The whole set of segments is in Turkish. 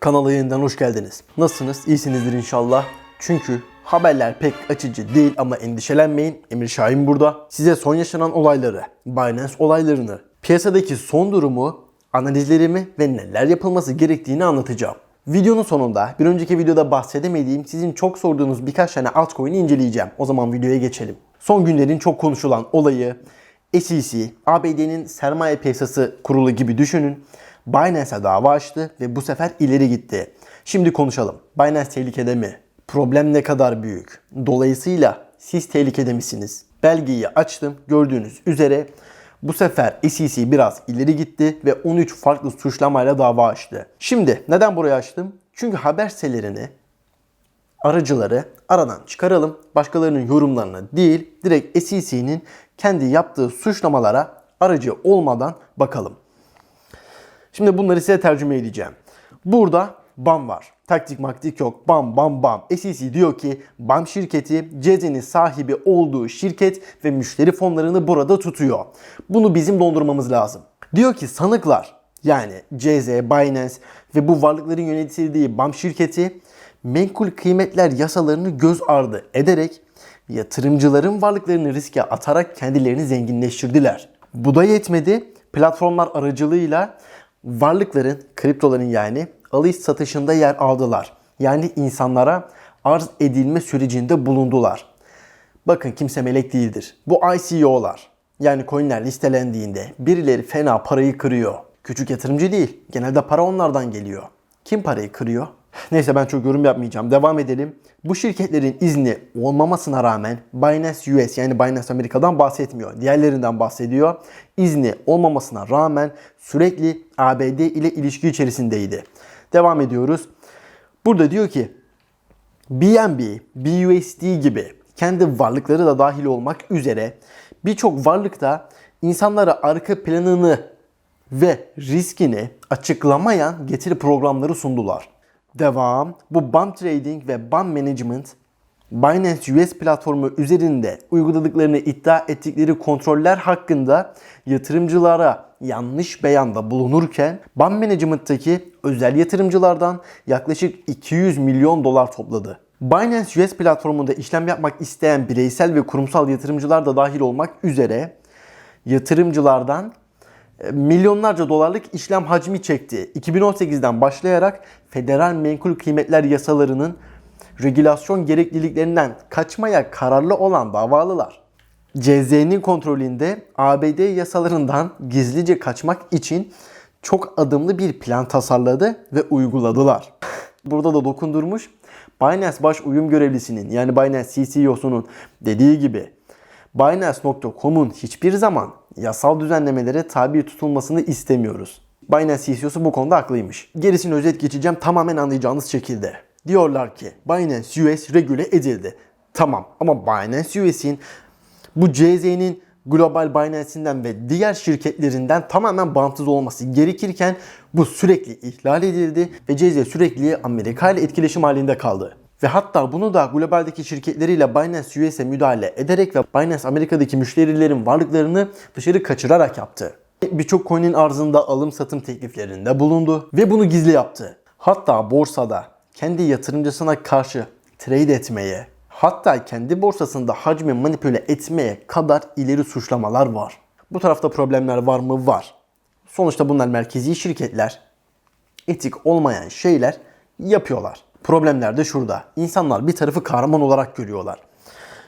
Kanala yeniden hoş geldiniz. Nasılsınız? İyisinizdir inşallah. Çünkü haberler pek açıcı değil ama endişelenmeyin. Emir Şahin burada. Size son yaşanan olayları, Binance olaylarını, piyasadaki son durumu, analizlerimi ve neler yapılması gerektiğini anlatacağım. Videonun sonunda bir önceki videoda bahsedemediğim sizin çok sorduğunuz birkaç tane altcoin'i inceleyeceğim. O zaman videoya geçelim. Son günlerin çok konuşulan olayı SEC, ABD'nin sermaye piyasası kurulu gibi düşünün. Binance'a dava açtı ve bu sefer ileri gitti. Şimdi konuşalım. Binance tehlikede mi? Problem ne kadar büyük? Dolayısıyla siz tehlikede misiniz? Belgeyi açtım. Gördüğünüz üzere bu sefer SEC biraz ileri gitti ve 13 farklı suçlamayla dava açtı. Şimdi neden buraya açtım? Çünkü haber sitelerini aracıları aradan çıkaralım. Başkalarının yorumlarına değil, direkt SEC'nin kendi yaptığı suçlamalara aracı olmadan bakalım. Şimdi bunları size tercüme edeceğim. Burada BAM var. Taktik maktik yok. BAM BAM BAM. SEC diyor ki BAM şirketi Ceze'nin sahibi olduğu şirket ve müşteri fonlarını burada tutuyor. Bunu bizim dondurmamız lazım. Diyor ki sanıklar yani CZ, Binance ve bu varlıkların yönetildiği BAM şirketi menkul kıymetler yasalarını göz ardı ederek yatırımcıların varlıklarını riske atarak kendilerini zenginleştirdiler. Bu da yetmedi. Platformlar aracılığıyla varlıkların, kriptoların yani alış satışında yer aldılar. Yani insanlara arz edilme sürecinde bulundular. Bakın kimse melek değildir. Bu ICO'lar yani coinler listelendiğinde birileri fena parayı kırıyor. Küçük yatırımcı değil. Genelde para onlardan geliyor. Kim parayı kırıyor? Neyse ben çok yorum yapmayacağım. Devam edelim. Bu şirketlerin izni olmamasına rağmen Binance US yani Binance Amerika'dan bahsetmiyor. Diğerlerinden bahsediyor. İzni olmamasına rağmen sürekli ABD ile ilişki içerisindeydi. Devam ediyoruz. Burada diyor ki BNB, BUSD gibi kendi varlıkları da dahil olmak üzere birçok varlıkta insanlara arka planını ve riskini açıklamayan getiri programları sundular. Devam. Bu BAM Trading ve BAM Management Binance US platformu üzerinde uyguladıklarını iddia ettikleri kontroller hakkında yatırımcılara yanlış beyanda bulunurken BAM Management'taki özel yatırımcılardan yaklaşık 200 milyon dolar topladı. Binance US platformunda işlem yapmak isteyen bireysel ve kurumsal yatırımcılar da dahil olmak üzere yatırımcılardan milyonlarca dolarlık işlem hacmi çekti. 2018'den başlayarak federal menkul kıymetler yasalarının regülasyon gerekliliklerinden kaçmaya kararlı olan davalılar. CZ'nin kontrolünde ABD yasalarından gizlice kaçmak için çok adımlı bir plan tasarladı ve uyguladılar. Burada da dokundurmuş. Binance baş uyum görevlisinin yani Binance CCO'sunun dediği gibi Binance.com'un hiçbir zaman yasal düzenlemelere tabi tutulmasını istemiyoruz. Binance CEO'su bu konuda haklıymış. Gerisini özet geçeceğim tamamen anlayacağınız şekilde. Diyorlar ki Binance US regüle edildi. Tamam ama Binance US'in bu CZ'nin Global Binance'inden ve diğer şirketlerinden tamamen bağımsız olması gerekirken bu sürekli ihlal edildi ve CZ sürekli Amerika ile etkileşim halinde kaldı. Ve hatta bunu da globaldeki şirketleriyle Binance US'e müdahale ederek ve Binance Amerika'daki müşterilerin varlıklarını dışarı kaçırarak yaptı. Birçok coin'in arzında alım satım tekliflerinde bulundu ve bunu gizli yaptı. Hatta borsada kendi yatırımcısına karşı trade etmeye, hatta kendi borsasında hacmi manipüle etmeye kadar ileri suçlamalar var. Bu tarafta problemler var mı? Var. Sonuçta bunlar merkezi şirketler. Etik olmayan şeyler yapıyorlar. Problemler de şurada. İnsanlar bir tarafı kahraman olarak görüyorlar.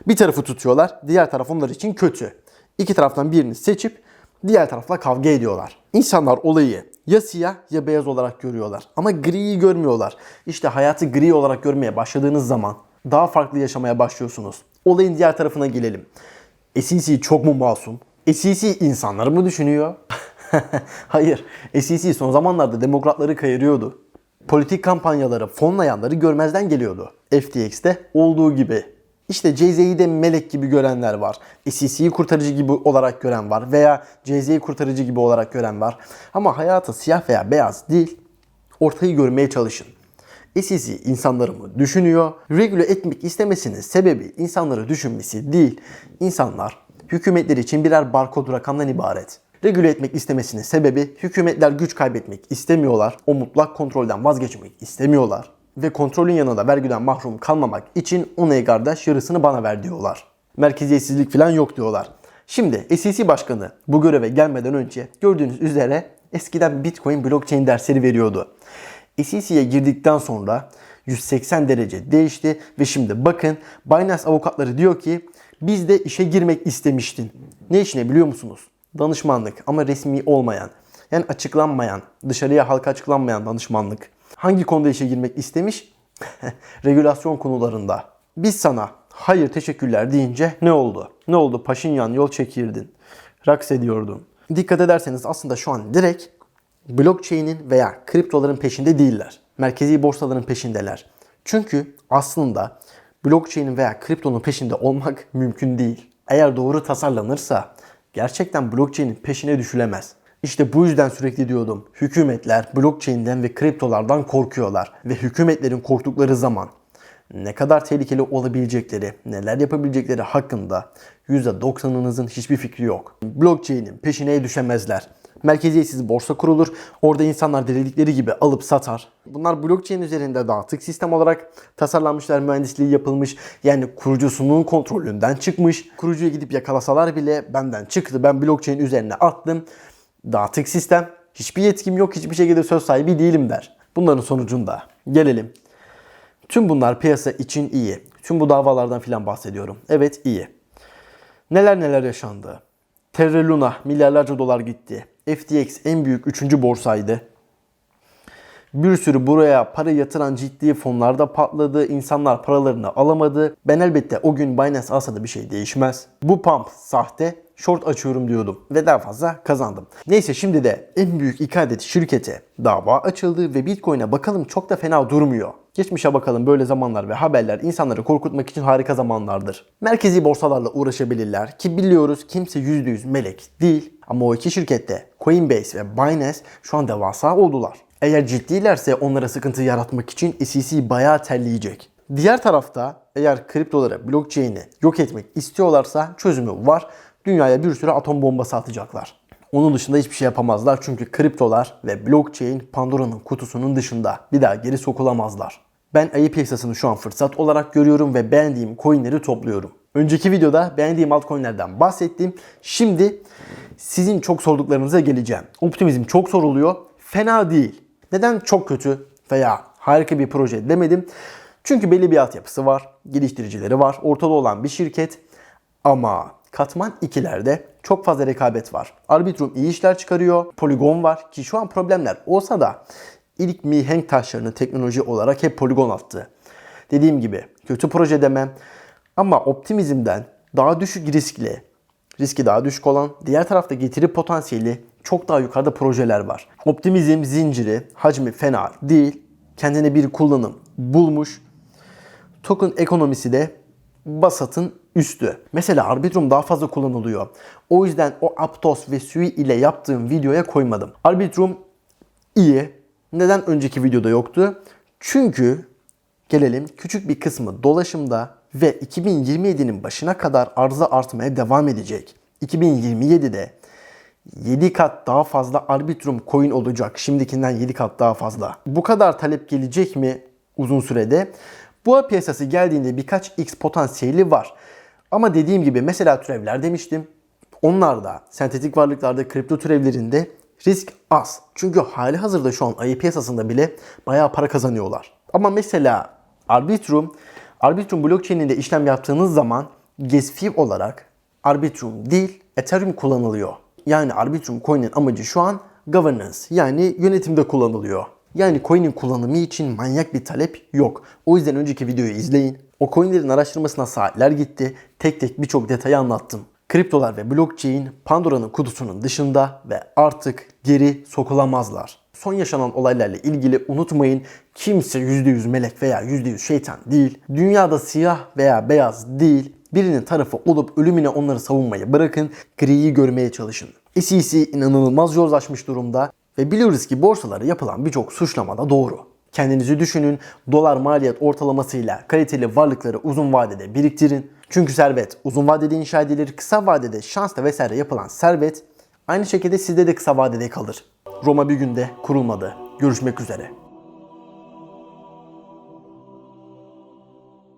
Bir tarafı tutuyorlar, diğer taraf onlar için kötü. İki taraftan birini seçip diğer tarafla kavga ediyorlar. İnsanlar olayı ya siyah ya beyaz olarak görüyorlar. Ama griyi görmüyorlar. İşte hayatı gri olarak görmeye başladığınız zaman daha farklı yaşamaya başlıyorsunuz. Olayın diğer tarafına gelelim. SEC çok mu masum? SEC insanları mı düşünüyor? Hayır. SEC son zamanlarda demokratları kayırıyordu. Politik kampanyaları, fonlayanları görmezden geliyordu. FTX'te olduğu gibi. İşte CZ'yi de melek gibi görenler var. SEC'yi kurtarıcı gibi olarak gören var. Veya CZ'yi kurtarıcı gibi olarak gören var. Ama hayatı siyah veya beyaz değil. Ortayı görmeye çalışın. SEC insanları mı düşünüyor? Regüle etmek istemesinin sebebi insanları düşünmesi değil. İnsanlar hükümetler için birer barkod rakamdan ibaret. Regüle etmek istemesinin sebebi hükümetler güç kaybetmek istemiyorlar. O mutlak kontrolden vazgeçmek istemiyorlar. Ve kontrolün yanında vergiden mahrum kalmamak için ona kardeş yarısını bana ver diyorlar. Merkeziyetsizlik falan yok diyorlar. Şimdi SEC başkanı bu göreve gelmeden önce gördüğünüz üzere eskiden Bitcoin blockchain dersleri veriyordu. SEC'ye girdikten sonra 180 derece değişti ve şimdi bakın Binance avukatları diyor ki biz de işe girmek istemiştin. Ne işine biliyor musunuz? Danışmanlık ama resmi olmayan. Yani açıklanmayan, dışarıya halka açıklanmayan danışmanlık. Hangi konuda işe girmek istemiş? Regülasyon konularında. Biz sana hayır teşekkürler deyince ne oldu? Ne oldu? Paşinyan yol çekirdin. Raks ediyordun. Dikkat ederseniz aslında şu an direkt blockchain'in veya kriptoların peşinde değiller. Merkezi borsaların peşindeler. Çünkü aslında blockchain'in veya kriptonun peşinde olmak mümkün değil. Eğer doğru tasarlanırsa gerçekten blockchain'in peşine düşülemez. İşte bu yüzden sürekli diyordum. Hükümetler blockchain'den ve kriptolardan korkuyorlar ve hükümetlerin korktukları zaman ne kadar tehlikeli olabilecekleri, neler yapabilecekleri hakkında %90'ınızın hiçbir fikri yok. Blockchain'in peşine düşemezler. Merkeziyetsiz borsa kurulur. Orada insanlar diledikleri gibi alıp satar. Bunlar blockchain üzerinde dağıtık sistem olarak tasarlanmışlar, mühendisliği yapılmış. Yani kurucusunun kontrolünden çıkmış. Kurucuya gidip yakalasalar bile benden çıktı. Ben blockchain üzerine attım. Dağıtık sistem. Hiçbir yetkim yok, hiçbir şekilde söz sahibi değilim der. Bunların sonucunda gelelim. Tüm bunlar piyasa için iyi. Tüm bu davalardan filan bahsediyorum. Evet iyi. Neler neler yaşandı. Terra Luna milyarlarca dolar gitti. FTX en büyük üçüncü borsaydı. Bir sürü buraya para yatıran ciddi fonlarda patladı. İnsanlar paralarını alamadı. Ben elbette o gün Binance alsa da bir şey değişmez. Bu pump sahte. Short açıyorum diyordum ve daha fazla kazandım. Neyse şimdi de en büyük iki adet şirkete dava açıldı ve Bitcoin'e bakalım çok da fena durmuyor. Geçmişe bakalım böyle zamanlar ve haberler insanları korkutmak için harika zamanlardır. Merkezi borsalarla uğraşabilirler ki biliyoruz kimse %100 melek değil. Ama o iki şirkette Coinbase ve Binance şu an devasa oldular. Eğer ciddilerse onlara sıkıntı yaratmak için SEC bayağı terleyecek. Diğer tarafta eğer kriptoları, blockchain'i yok etmek istiyorlarsa çözümü var. Dünyaya bir sürü atom bombası atacaklar. Onun dışında hiçbir şey yapamazlar çünkü kriptolar ve blockchain Pandora'nın kutusunun dışında bir daha geri sokulamazlar. Ben ayı piyasasını şu an fırsat olarak görüyorum ve beğendiğim coinleri topluyorum. Önceki videoda beğendiğim altcoin'lerden bahsettim. Şimdi sizin çok sorduklarınıza geleceğim. Optimizm çok soruluyor. Fena değil. Neden çok kötü veya harika bir proje demedim? Çünkü belli bir altyapısı var, geliştiricileri var, ortada olan bir şirket. Ama katman 2'lerde çok fazla rekabet var. Arbitrum iyi işler çıkarıyor, Polygon var ki şu an problemler olsa da ilk mihenk taşlarını teknoloji olarak hep Polygon attı. Dediğim gibi kötü proje demem ama optimizmden daha düşük riskli, riski daha düşük olan, diğer tarafta getiri potansiyeli çok daha yukarıda projeler var. Optimizm zinciri, hacmi fena değil. Kendine bir kullanım bulmuş. Token ekonomisi de Basat'ın üstü. Mesela Arbitrum daha fazla kullanılıyor. O yüzden o Aptos ve Sui ile yaptığım videoya koymadım. Arbitrum iyi. Neden önceki videoda yoktu? Çünkü gelelim küçük bir kısmı dolaşımda ve 2027'nin başına kadar arıza artmaya devam edecek. 2027'de 7 kat daha fazla Arbitrum coin olacak. Şimdikinden 7 kat daha fazla. Bu kadar talep gelecek mi uzun sürede? Bu piyasası geldiğinde birkaç X potansiyeli var. Ama dediğim gibi mesela türevler demiştim. Onlarda, sentetik varlıklarda, kripto türevlerinde risk az. Çünkü hali hazırda şu an ayı piyasasında bile bayağı para kazanıyorlar. Ama mesela Arbitrum, Arbitrum blockchain'inde işlem yaptığınız zaman gas fee olarak Arbitrum değil Ethereum kullanılıyor. Yani Arbitrum coin'in amacı şu an governance yani yönetimde kullanılıyor. Yani coin'in kullanımı için manyak bir talep yok. O yüzden önceki videoyu izleyin. O coin'lerin araştırmasına saatler gitti. Tek tek birçok detayı anlattım. Kriptolar ve blockchain Pandora'nın kutusunun dışında ve artık geri sokulamazlar. Son yaşanan olaylarla ilgili unutmayın kimse %100 melek veya %100 şeytan değil. Dünyada siyah veya beyaz değil. Birinin tarafı olup ölümüne onları savunmayı bırakın, griyi görmeye çalışın. SEC inanılmaz yozlaşmış durumda ve biliyoruz ki borsalara yapılan birçok suçlama da doğru. Kendinizi düşünün, dolar maliyet ortalamasıyla kaliteli varlıkları uzun vadede biriktirin. Çünkü servet uzun vadede inşa edilir, kısa vadede şansla vesaire yapılan servet Aynı şekilde sizde de kısa vadede kalır. Roma bir günde kurulmadı. Görüşmek üzere.